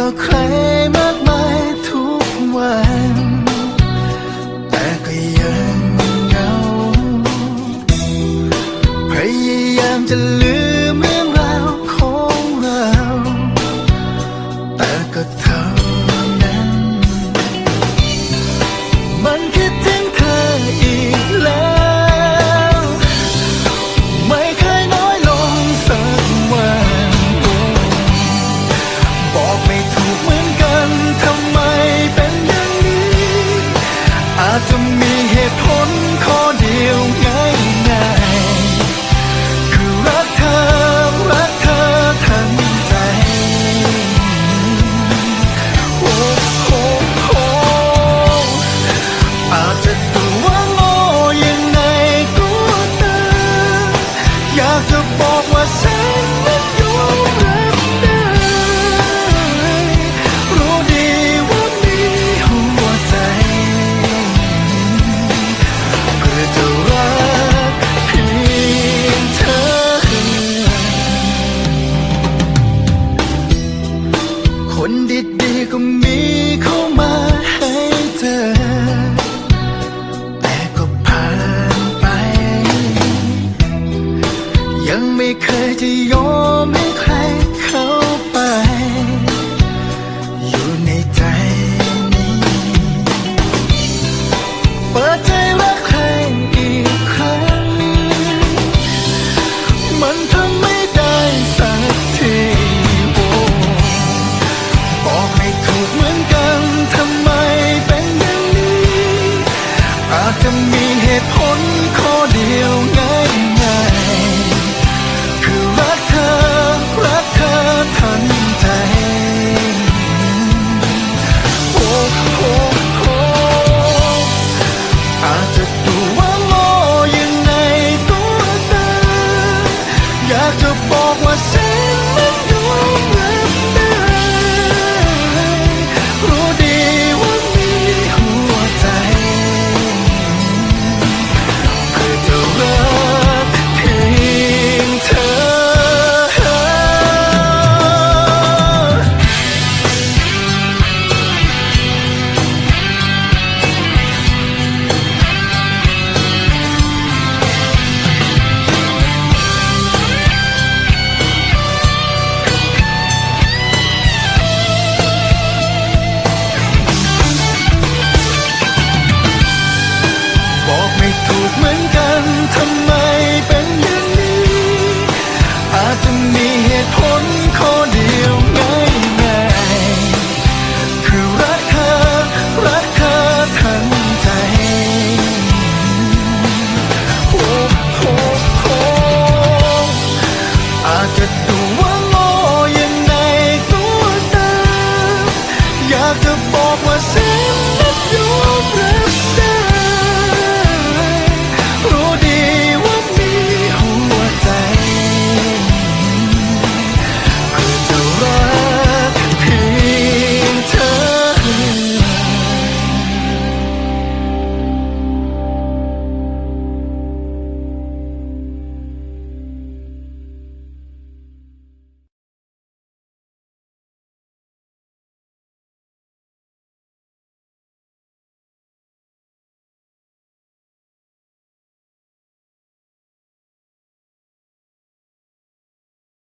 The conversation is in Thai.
ต่อใครมากมายทุกวัน แต่ก็ยังเงาพยายามจะลืม ตุผล คนดีๆก็มีเข้ามาให้เธอ แต่ก็ผ่านไป ยังไม่เคยจะยอน still